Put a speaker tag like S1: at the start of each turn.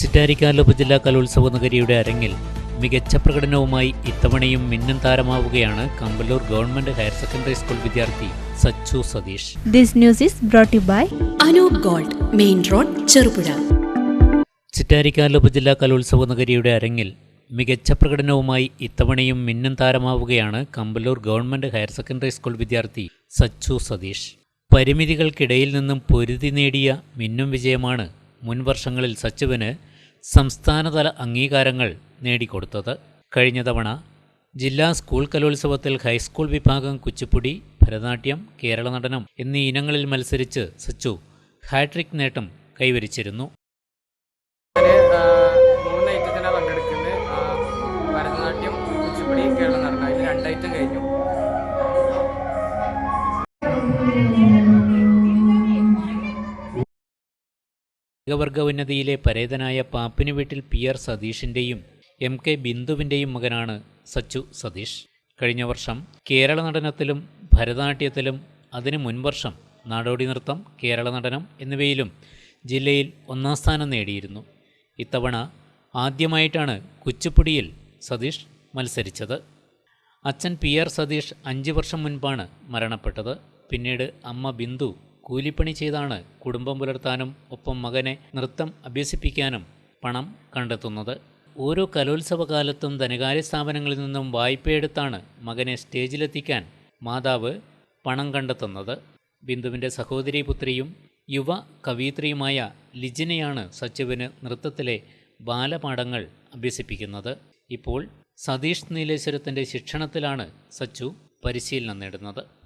S1: ചിറ്റാരിക്കാൽ ഉപജില്ലാ കലോത്സവ നഗരിയുടെ അരങ്ങിൽ മികച്ച പ്രകടനവുമായി ഇത്തവണയും മിന്നും താരമാവുകയാണ് Kamballoor government higher secondary school വിദ്യാർത്ഥി Sachu Satheesh.
S2: This news is brought by you by
S3: Anoop gold main road Cherupuzha.
S1: Chittarikkal ഉപജില്ലാ കലോത്സവ നഗരിയുടെ അരങ്ങിൽ മികച്ച പ്രകടനവുമായി ഇത്തവണയും മിന്നും താരമാവുകയാണ് Kamballoor government higher secondary school വിദ്യാർത്ഥി സച്ചു സതീഷ്. പരിമിതികൾക്കിടയിൽ നിന്നും പൊരുതി നേടിയ മിന്നും വിജയമാണ് മുൻ വർഷങ്ങളിൽ സച്ചുവിന് സംസ്ഥാനതല അംഗീകാരങ്ങൾ നേടിക്കൊടുത്തത്. കഴിഞ്ഞ തവണ ജില്ലാ സ്കൂൾ കലോത്സവത്തിൽ ഹൈസ്കൂൾ വിഭാഗം കുച്ചിപ്പുടി ഭരതനാട്യം കേരള നടനം എന്നീ ഇനങ്ങളിൽ മത്സരിച്ച് സച്ചു ഹാട്രിക് നേട്ടം കൈവരിച്ചിരുന്നു.
S4: ഭരതനാട്യം കുച്ചിപ്പുടി കേരള നടനം. അതിൽ രണ്ട് ഐറ്റം കഴിഞ്ഞു.
S1: വർഗ ഉന്നതിയിലെ പരേതനായ പാപ്പിനി വീട്ടിൽ പി ആർ സതീഷിന്റെയും എം കെ ബിന്ദുവിന്റെയും മകനാണ് സച്ചു സതീഷ്. കഴിഞ്ഞ വർഷം കേരള നടനത്തിലും ഭരതനാട്യത്തിലും അതിനു മുൻവർഷം നാടോടി നൃത്തം കേരള നടനം എന്നിവയിലും ജില്ലയിൽ ഒന്നാം സ്ഥാനം നേടിയിരുന്നു. ഇത്തവണ ആദ്യമായിട്ടാണ് കുച്ചിപ്പുടിയിൽ സതീഷ് മത്സരിച്ചത്. അച്ഛൻ പി ആർ സതീഷ് അഞ്ച് വർഷം മുൻപാണ് മരണപ്പെട്ടത്. പിന്നീട് അമ്മ ബിന്ദു കൂലിപ്പണി ചെയ്താണ് കുടുംബം പുലർത്താനും ഒപ്പം മകനെ നൃത്തം അഭ്യസിപ്പിക്കാനും പണം കണ്ടെത്തുന്നത്. ഓരോ കലോത്സവ കാലത്തും ധനകാര്യ സ്ഥാപനങ്ങളിൽ നിന്നും വായ്പയെടുത്താണ് മകനെ സ്റ്റേജിലെത്തിക്കാൻ മാതാവ് പണം കണ്ടെത്തുന്നത്. ബിന്ദുവിന്റെ സഹോദരി പുത്രിയും യുവ കവിയത്രിയുമായ ലിജിനെയാണ് സച്ചുവിന് നൃത്തത്തിലെ ബാലപാഠങ്ങൾ അഭ്യസിപ്പിക്കുന്നത്. ഇപ്പോൾ സതീഷ് നീലേശ്വരത്തിന്റെ ശിക്ഷണത്തിലാണ് സച്ചു പരിശീലനം നേടുന്നത്.